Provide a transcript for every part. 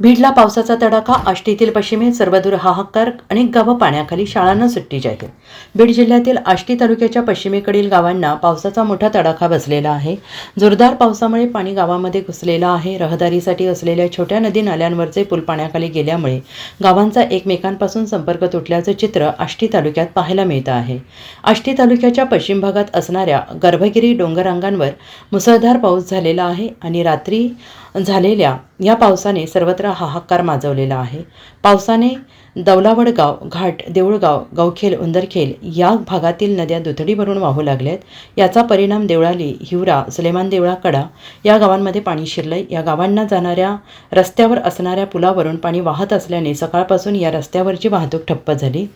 बीडला पावसाचा तडाखा आष्टीतील पश्चिमेत सर्वदूर हाहाकार अनेक गावं पाण्याखाली शाळांना सुट्टी जाहीर. बीड जिल्ह्यातील आष्टी तालुक्याच्या पश्चिमेकडील गावांना पावसाचा मोठा तडाखा बसलेला आहे. जोरदार पावसामुळे पाणी गावामध्ये घुसलेलं आहे. रहदारीसाठी असलेल्या छोट्या नदी नाल्यांवरचे पूल पाण्याखाली गेल्यामुळे गावांचा एकमेकांपासून संपर्क तुटल्याचं चित्र आष्टी तालुक्यात पाहायला मिळतं आहे. आष्टी तालुक्याच्या पश्चिम भागात असणाऱ्या गर्भगिरी डोंगरांगांवर मुसळधार पाऊस झालेला आहे आणि रात्री झालेल्या या पावसाने सर्वत्र हाहाकार माजवलेला आहे. पावसाने दौलावडगाव घाट देऊळगाव गावखेल उंदरखेल या भागातील नद्या दुथडी भरून वाहू लागल्यात. याचा परिणाम देवळाली हिवरा सुलेमान देवळा कडा या गावांमध्ये पाणी शिरलंय. या गावांना जाणाऱ्या रस्त्यावर असणाऱ्या पुलावरून पाणी वाहत असल्याने सकाळपासून या रस्त्यावरची वाहतूक ठप्प झाली.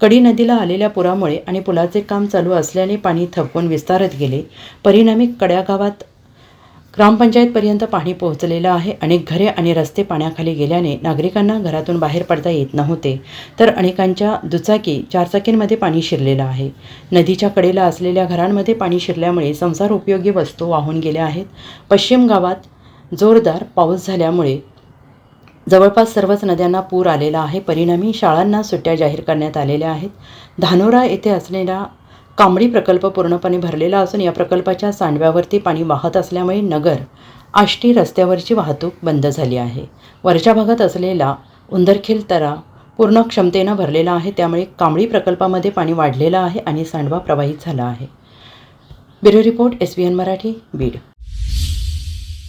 कडी नदीला आलेल्या पुरामुळे आणि पुलाचे काम चालू असल्याने पाणी थकवून विस्तारत गेले. परिणामी कड्या गावात ग्रामपंचायतपर्यंत पाणी पोहोचलेलं आहे. अनेक घरे आणि रस्ते पाण्याखाली गेल्याने नागरिकांना घरातून बाहेर पडता येत नव्हते. तर अनेकांच्या दुचाकी चारचाकींमध्ये पाणी शिरलेलं आहे. नदीच्या कडेला असलेल्या घरांमध्ये पाणी शिरल्यामुळे संसार उपयोगी वस्तू वाहून गेल्या आहेत. पश्चिम गावात जोरदार पाऊस झाल्यामुळे जवळपास सर्वच नद्यांना पूर आलेला आहे. परिणामी शाळांना सुट्ट्या जाहीर करण्यात आलेल्या आहेत. धानोरा येथे असलेला कांबळी प्रकल्प पूर्णपणे भरलेला असून या प्रकल्पाच्या सांडव्यावरती पाणी वाहत असल्यामुळे नगर आष्टी रस्त्यावरची वाहतूक बंद झाली आहे. वरच्या भागात असलेला उंदरखेल तरा पूर्ण क्षमतेनं भरलेला आहे. त्यामुळे कांबळी प्रकल्पामध्ये पाणी वाढलेलं आहे आणि सांडवा प्रवाहित झाला आहे. Bureau report S B N Marathi Beed.